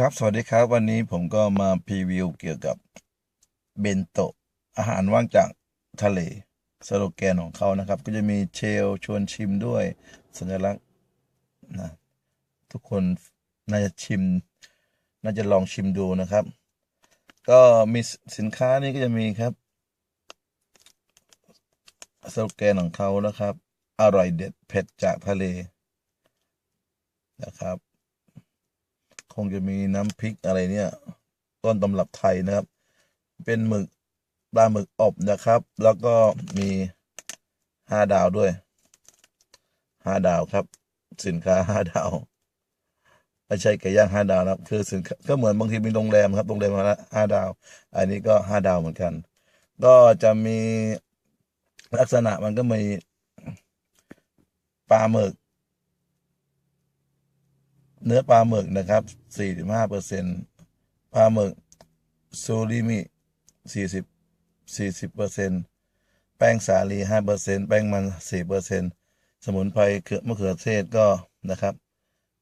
ครับ สวัสดีครับ วันนี้ผมก็มาพรีวิวเกี่ยวกับเบนโตะอาหารว่างจากทะเลสโลแกนของเขานะครับ ก็จะมีเชลชวนชิมด้วย สัญลักษณ์นะทุกคนน่าจะชิม น่าจะลองชิมดูนะครับ ก็มีสินค้านี้ก็จะมีครับสโลแกนของเขานะครับ อร่อยเด็ดเผ็ดจากทะเลนะครับ คงจะมีน้ำพริกอะไรเนี่ย ต้นตำรับไทยนะครับ เป็นหมึกปลาหมึกอบนะครับ แล้วก็มีห้าดาวด้วยห้าดาวครับ สินค้าห้าดาวไม่ใช่ไก่ย่างห้าดาวนะครับ คือสินค้าก็เหมือนบางทีมีโรงแรมครับโรงแรมมาละห้าดาว อันนี้ก็ห้าดาวเหมือนกัน ก็จะมีลักษณะมันก็มีปลาหมึก เนื้อปลาหมึกนะครับ 45เปอร์เซ็นปลาหมึกซูริมิ 40 40เปอร์เซ็นแป้งสาลี5เปอร์เซ็นแป้งมัน4เปอร์เซ็นสมุนไพรเขือมะเขือเทศก็นะครับ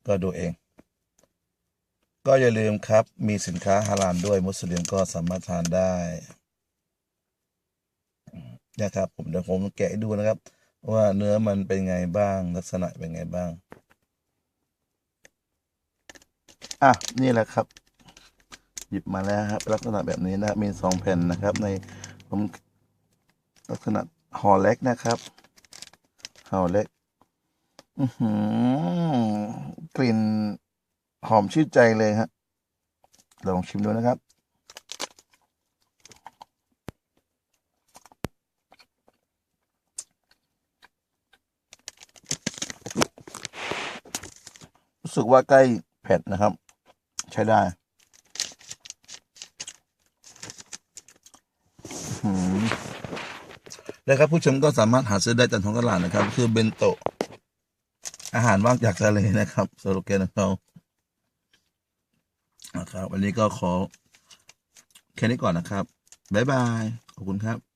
ก็ดูเอง ก็อย่าลืมครับ มีสินค้าฮาลาลด้วยมุสลิมก็สามารถทานได้นะครับผมเดี๋ยวผมแกะให้ดูนะครับ ว่าเนื้อมันเป็นไงบ้างลักษณะเป็นไงบ้าง อะนี่แหละครับ หยิบมาแล้วครับลักษณะแบบนี้นะมีสองแผ่นนะครับ ในผมลักษณะห่อเล็กนะครับห่อเล็กกลิ่นหอมชื่นใจเลยฮะลองชิมดูนะครับรู้สึกว่าใกล้เผ็ดนะครับ ใช้ได้อืมแล้วครับผู้ชมก็สามารถหาซื้อได้ตามท้องตลาดนะครับ คือเบนโตะอาหารว่างจากทะเลนะครับสโลแกนของเขานะครับวันนี้ก็ขอแค่นี้ก่อนนะครับ บ๊ายบาย ขอบคุณครับ